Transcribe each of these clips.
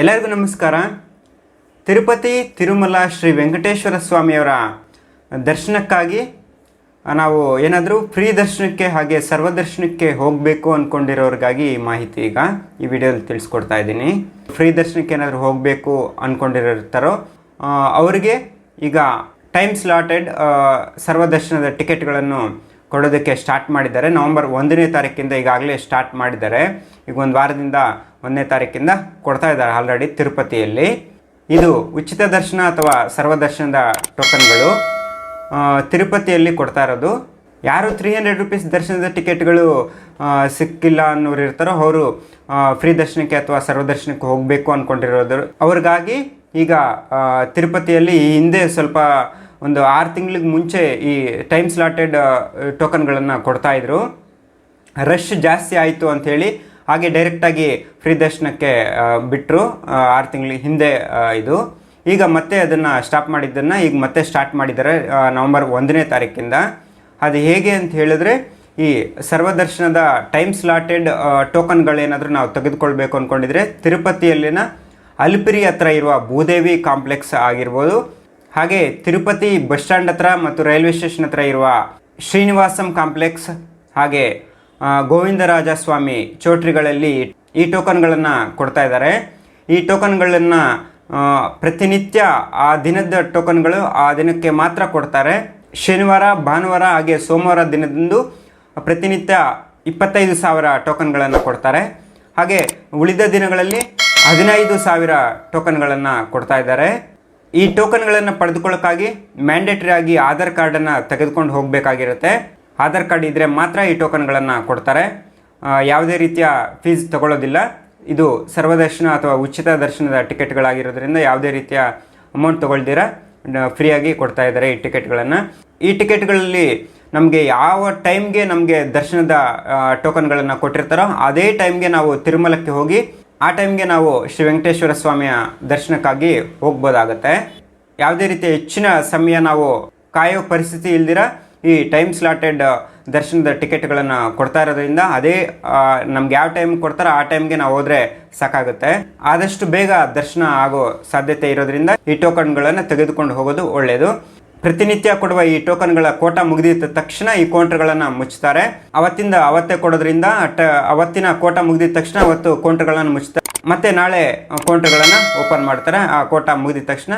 ಎಲ್ಲರಿಗೂ ನಮಸ್ಕಾರ. ತಿರುಪತಿ ತಿರುಮಲ ಶ್ರೀ ವೆಂಕಟೇಶ್ವರ ಸ್ವಾಮಿಯವರ ದರ್ಶನಕ್ಕಾಗಿ ನಾವು ಏನಾದರೂ ಫ್ರೀ ದರ್ಶನಕ್ಕೆ ಹಾಗೆ ಸರ್ವದರ್ಶನಕ್ಕೆ ಹೋಗಬೇಕು ಅಂದ್ಕೊಂಡಿರೋರಿಗಾಗಿ ಮಾಹಿತಿ ಈಗ ಈ ವಿಡಿಯೋದಲ್ಲಿ ತಿಳಿಸ್ಕೊಡ್ತಾ ಇದ್ದೀನಿ. ಫ್ರೀ ದರ್ಶನಕ್ಕೆ ಏನಾದರೂ ಹೋಗಬೇಕು ಅಂದ್ಕೊಂಡಿರ್ತಾರೋ ಅವರಿಗೆ ಈಗ ಟೈಮ್ ಸ್ಲಾಟೆಡ್ ಸರ್ವದರ್ಶನದ ಟಿಕೆಟ್ಗಳನ್ನು ಕೊಡೋದಕ್ಕೆ ಸ್ಟಾರ್ಟ್ ಮಾಡಿದ್ದಾರೆ. ನವಂಬರ್ ಒಂದನೇ ತಾರೀಕಿಂದ ಈಗಾಗಲೇ ಸ್ಟಾರ್ಟ್ ಮಾಡಿದ್ದಾರೆ. ಈಗ ಒಂದು ವಾರದಿಂದ ಒಂದನೇ ತಾರೀಕಿಂದ ಕೊಡ್ತಾ ಇದ್ದಾರೆ ಆಲ್ರೆಡಿ ತಿರುಪತಿಯಲ್ಲಿ. ಇದು ಉಚಿತ ದರ್ಶನ ಅಥವಾ ಸರ್ವದರ್ಶನದ ಟೋಕನ್ಗಳು ತಿರುಪತಿಯಲ್ಲಿ ಕೊಡ್ತಾ ಇರೋದು. ಯಾರು ತ್ರೀ ಹಂಡ್ರೆಡ್ ರುಪೀಸ್ ದರ್ಶನದ ಟಿಕೆಟ್ಗಳು ಸಿಕ್ಕಿಲ್ಲ ಅನ್ನೋರು ಇರ್ತಾರೋ ಅವರು ಫ್ರೀ ದರ್ಶನಕ್ಕೆ ಅಥವಾ ಸರ್ವದರ್ಶನಕ್ಕೆ ಹೋಗಬೇಕು ಅಂದ್ಕೊಂಡಿರೋದು ಅವ್ರಿಗಾಗಿ ಈಗ ತಿರುಪತಿಯಲ್ಲಿ ಹಿಂದೆ ಸ್ವಲ್ಪ ಒಂದು ಆರು ತಿಂಗಳಿಗೆ ಮುಂಚೆ ಈ ಟೈಮ್ ಸ್ಲಾಟೆಡ್ ಟೋಕನ್ಗಳನ್ನು ಕೊಡ್ತಾ ಇದ್ರು. ರಶ್ ಜಾಸ್ತಿ ಆಯಿತು ಅಂಥೇಳಿ ಹಾಗೆ ಡೈರೆಕ್ಟಾಗಿ ಫ್ರೀ ದರ್ಶನಕ್ಕೆ ಬಿಟ್ಟರು ಆರು ತಿಂಗಳ ಹಿಂದೆ ಇದು. ಈಗ ಮತ್ತೆ ಅದನ್ನು ಸ್ಟಾಪ್ ಮಾಡಿದ್ದನ್ನು ಈಗ ಮತ್ತೆ ಸ್ಟಾರ್ಟ್ ಮಾಡಿದ್ದಾರೆ ನವೆಂಬರ್ ಒಂದನೇ ತಾರೀಕಿಂದ. ಅದು ಹೇಗೆ ಅಂತ ಹೇಳಿದ್ರೆ ಈ ಸರ್ವದರ್ಶನದ ಟೈಮ್ ಸ್ಲಾಟೆಡ್ ಟೋಕನ್ಗಳೇನಾದರೂ ನಾವು ತೆಗೆದುಕೊಳ್ಬೇಕು ಅಂದ್ಕೊಂಡಿದ್ರೆ ತಿರುಪತಿಯಲ್ಲಿನ ಅಲ್ಪಿರಿ ಹತ್ರ ಇರುವ ಭೂದೇವಿ ಕಾಂಪ್ಲೆಕ್ಸ್ ಆಗಿರ್ಬೋದು ಹಾಗೆ ತಿರುಪತಿ ಬಸ್ ಸ್ಟ್ಯಾಂಡ್ ಹತ್ರ ಮತ್ತು ರೈಲ್ವೆ ಸ್ಟೇಷನ್ ಹತ್ರ ಇರುವ ಶ್ರೀನಿವಾಸಂ ಕಾಂಪ್ಲೆಕ್ಸ್ ಹಾಗೆ ಗೋವಿಂದರಾಜ ಸ್ವಾಮಿ ಚೋಟ್ರಿಗಳಲ್ಲಿ ಈ ಟೋಕನ್ಗಳನ್ನು ಕೊಡ್ತಾ ಇದ್ದಾರೆ. ಈ ಟೋಕನ್ಗಳನ್ನು ಪ್ರತಿನಿತ್ಯ ಆ ದಿನದ ಟೋಕನ್ಗಳು ಆ ದಿನಕ್ಕೆ ಮಾತ್ರ ಕೊಡ್ತಾರೆ. ಶನಿವಾರ, ಭಾನುವಾರ ಹಾಗೆ ಸೋಮವಾರ ದಿನದಂದು ಪ್ರತಿನಿತ್ಯ ಇಪ್ಪತ್ತೈದು ಸಾವಿರ ಟೋಕನ್ಗಳನ್ನು ಕೊಡ್ತಾರೆ. ಹಾಗೆ ಉಳಿದ ದಿನಗಳಲ್ಲಿ ಹದಿನೈದು ಸಾವಿರ ಟೋಕನ್ಗಳನ್ನು ಕೊಡ್ತಾ ಇದ್ದಾರೆ. ಈ ಟೋಕನ್ಗಳನ್ನು ಪಡೆದುಕೊಳ್ಳೋಕ್ಕಾಗಿ ಮ್ಯಾಂಡೇಟರಿ ಆಗಿ ಆಧಾರ್ ಕಾರ್ಡನ್ನು ತೆಗೆದುಕೊಂಡು ಹೋಗಬೇಕಾಗಿರುತ್ತೆ. ಆಧಾರ್ ಕಾರ್ಡ್ ಇದ್ದರೆ ಮಾತ್ರ ಈ ಟೋಕನ್ಗಳನ್ನು ಕೊಡ್ತಾರೆ. ಯಾವುದೇ ರೀತಿಯ ಫೀಸ್ ತಗೊಳ್ಳೋದಿಲ್ಲ. ಇದು ಸರ್ವದರ್ಶನ ಅಥವಾ ಉಚಿತ ದರ್ಶನದ ಟಿಕೆಟ್ಗಳಾಗಿರೋದ್ರಿಂದ ಯಾವುದೇ ರೀತಿಯ ಅಮೌಂಟ್ ತಗೊಳ್ದಿರ ಫ್ರೀಯಾಗಿ ಕೊಡ್ತಾ ಇದ್ದಾರೆ ಈ ಟಿಕೆಟ್ಗಳನ್ನು. ಈ ಟಿಕೆಟ್ಗಳಲ್ಲಿ ನಮಗೆ ಯಾವ ಟೈಮ್ಗೆ ನಮಗೆ ದರ್ಶನದ ಟೋಕನ್ಗಳನ್ನು ಕೊಟ್ಟಿರ್ತಾರೋ, ಅದೇ ಟೈಮ್ಗೆ ನಾವು ತಿರುಮಲಕ್ಕೆ ಹೋಗಿ ಆ ಟೈಮ್ಗೆ ನಾವು ಶ್ರೀ ವೆಂಕಟೇಶ್ವರ ಸ್ವಾಮಿಯ ದರ್ಶನಕ್ಕಾಗಿ ಹೋಗ್ಬೋದಾಗತ್ತೆ. ಯಾವುದೇ ರೀತಿ ಹೆಚ್ಚಿನ ಸಮಯ ನಾವು ಕಾಯೋ ಪರಿಸ್ಥಿತಿ ಇಲ್ದಿರ ಈ ಟೈಮ್ ಸ್ಲಾಟೆಡ್ ದರ್ಶನದ ಟಿಕೆಟ್ಗಳನ್ನು ಕೊಡ್ತಾ ಇರೋದ್ರಿಂದ ಅದೇ ನಮ್ಗೆ ಯಾವ ಟೈಮ್ ಕೊಡ್ತಾರೋ ಆ ಟೈಮ್ಗೆ ನಾವು ಹೋದ್ರೆ ಸಾಕಾಗುತ್ತೆ. ಆದಷ್ಟು ಬೇಗ ದರ್ಶನ ಆಗೋ ಸಾಧ್ಯತೆ ಇರೋದ್ರಿಂದ ಈ ಟೋಕನ್ಗಳನ್ನು ತೆಗೆದುಕೊಂಡು ಹೋಗೋದು ಒಳ್ಳೆಯದು ಪ್ರತಿನಿತ್ಯ ಕೊಡುವ ಈ ಟೋಕನ್ಗಳ ಕೋಟ ಮುಗಿದಿದ್ದ ತಕ್ಷಣ ಈ ಕೌಂಟರ್ಗಳನ್ನು ಮುಚ್ಚುತ್ತಾರೆ. ಅವತ್ತಿಂದ ಅವತ್ತೇ ಕೊಡೋದ್ರಿಂದ ಟ ಅವತ್ತಿನ ಕೋಟ ಮುಗಿದಿದ ತಕ್ಷಣ ಅವತ್ತು ಕೌಂಟರ್ಗಳನ್ನು ಮುಚ್ಚುತ್ತಾರೆ. ಮತ್ತೆ ನಾಳೆ ಕೌಂಟರ್ಗಳನ್ನು ಓಪನ್ ಮಾಡ್ತಾರೆ. ಆ ಕೋಟ ಮುಗಿದಿದ ತಕ್ಷಣ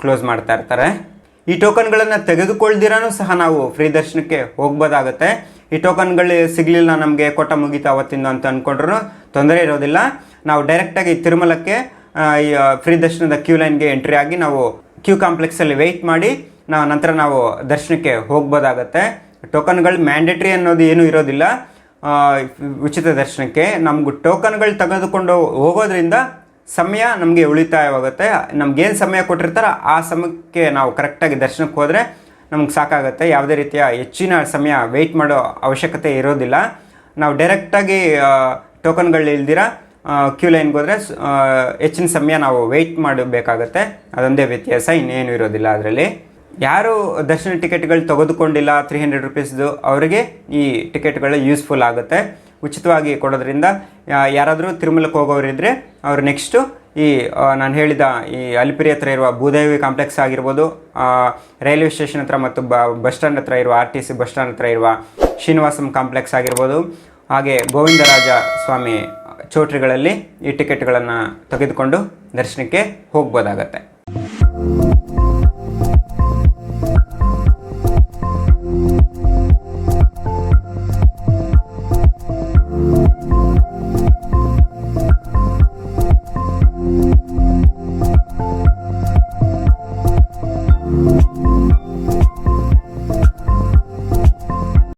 ಕ್ಲೋಸ್ ಮಾಡ್ತಾ ಇರ್ತಾರೆ. ಈ ಟೋಕನ್ಗಳನ್ನು ತೆಗೆದುಕೊಳ್ದಿರಾನು ಸಹ ನಾವು ಫ್ರೀ ದರ್ಶನಕ್ಕೆ ಹೋಗ್ಬೋದಾಗುತ್ತೆ. ಈ ಟೋಕನ್ಗಳು ಸಿಗಲಿಲ್ಲ ನಮಗೆ, ಕೋಟ ಮುಗೀತು ಅವತ್ತಿಂದ ಅಂತ ಅಂದ್ಕೊಂಡ್ರು ತೊಂದರೆ ಇರೋದಿಲ್ಲ. ನಾವು ಡೈರೆಕ್ಟಾಗಿ ತಿರುಮಲಕ್ಕೆ ಈ ಫ್ರೀ ದರ್ಶನದ ಕ್ಯೂ ಲೈನ್ಗೆ ಎಂಟ್ರಿ ಆಗಿ ನಾವು ಕ್ಯೂ ಕಾಂಪ್ಲೆಕ್ಸಲ್ಲಿ ವೆಯ್ಟ್ ಮಾಡಿ ನಾವು ನಂತರ ನಾವು ದರ್ಶನಕ್ಕೆ ಹೋಗ್ಬೋದಾಗತ್ತೆ. ಟೋಕನ್ಗಳು ಮ್ಯಾಂಡೇಟ್ರಿ ಅನ್ನೋದು ಏನೂ ಇರೋದಿಲ್ಲ. ಉಚಿತ ದರ್ಶನಕ್ಕೆ. ನಮ್ಗೆ ಟೋಕನ್ಗಳು ತೆಗೆದುಕೊಂಡು ಹೋಗೋದ್ರಿಂದ ಸಮಯ ನಮಗೆ ಉಳಿತಾಯವಾಗುತ್ತೆ. ನಮ್ಗೇನು ಸಮಯ ಕೊಟ್ಟಿರ್ತಾರೋ ಆ ಸಮಯಕ್ಕೆ ನಾವು ಕರೆಕ್ಟಾಗಿ ದರ್ಶನಕ್ಕೆ ಹೋದರೆ ನಮ್ಗೆ ಸಾಕಾಗುತ್ತೆ. ಯಾವುದೇ ರೀತಿಯ ಹೆಚ್ಚಿನ ಸಮಯ ವೆಯ್ಟ್ ಮಾಡೋ ಅವಶ್ಯಕತೆ ಇರೋದಿಲ್ಲ. ನಾವು ಡೈರೆಕ್ಟಾಗಿ ಟೋಕನ್ಗಳು ಇಲ್ದಿರ ಕ್ಯೂ ಲೈನ್ಗೆ ಹೋದರೆ ಹೆಚ್ಚಿನ ಸಮಯ ನಾವು ವೆಯ್ಟ್ ಮಾಡಬೇಕಾಗತ್ತೆ. ಅದೊಂದೇ ವ್ಯತ್ಯಾಸ ಇನ್ನೇನು ಇರೋದಿಲ್ಲ ಅದರಲ್ಲಿ. ಯಾರು ದರ್ಶನ ಟಿಕೆಟ್ಗಳು ತೆಗೆದುಕೊಂಡಿಲ್ಲ ತ್ರೀ ಹಂಡ್ರೆಡ್ ರುಪೀಸ್ದು ಅವರಿಗೆ ಈ ಟಿಕೆಟ್ಗಳು ಯೂಸ್ಫುಲ್ ಆಗುತ್ತೆ. ಉಚಿತವಾಗಿ ಕೊಡೋದ್ರಿಂದ ಯಾರಾದರೂ ತಿರುಮಲಕ್ಕೆ ಹೋಗೋರಿದ್ದರೆ ಅವರು ನೆಕ್ಸ್ಟು ಈ ನಾನು ಹೇಳಿದ ಈ ಅಲಿಪಿರಿ ಹತ್ರ ಇರುವ ಭೂದೇವಿ ಕಾಂಪ್ಲೆಕ್ಸ್ ಆಗಿರ್ಬೋದು ರೈಲ್ವೆ ಸ್ಟೇಷನ್ ಹತ್ರ ಮತ್ತು ಬ ಬಸ್ ಸ್ಟ್ಯಾಂಡ್ ಹತ್ರ ಇರುವ R T C bus stand ಹತ್ರ ಇರುವ ಶ್ರೀನಿವಾಸಂ ಕಾಂಪ್ಲೆಕ್ಸ್ ಆಗಿರ್ಬೋದು, ಹಾಗೆ ಗೋವಿಂದರಾಜ ಸ್ವಾಮಿ ಚೌಟ್ರಿಗಳಲ್ಲಿ ಈ ಟಿಕೆಟ್ಗಳನ್ನು ತೆಗೆದುಕೊಂಡು ದರ್ಶನಕ್ಕೆ ಹೋಗ್ಬೋದಾಗತ್ತೆ.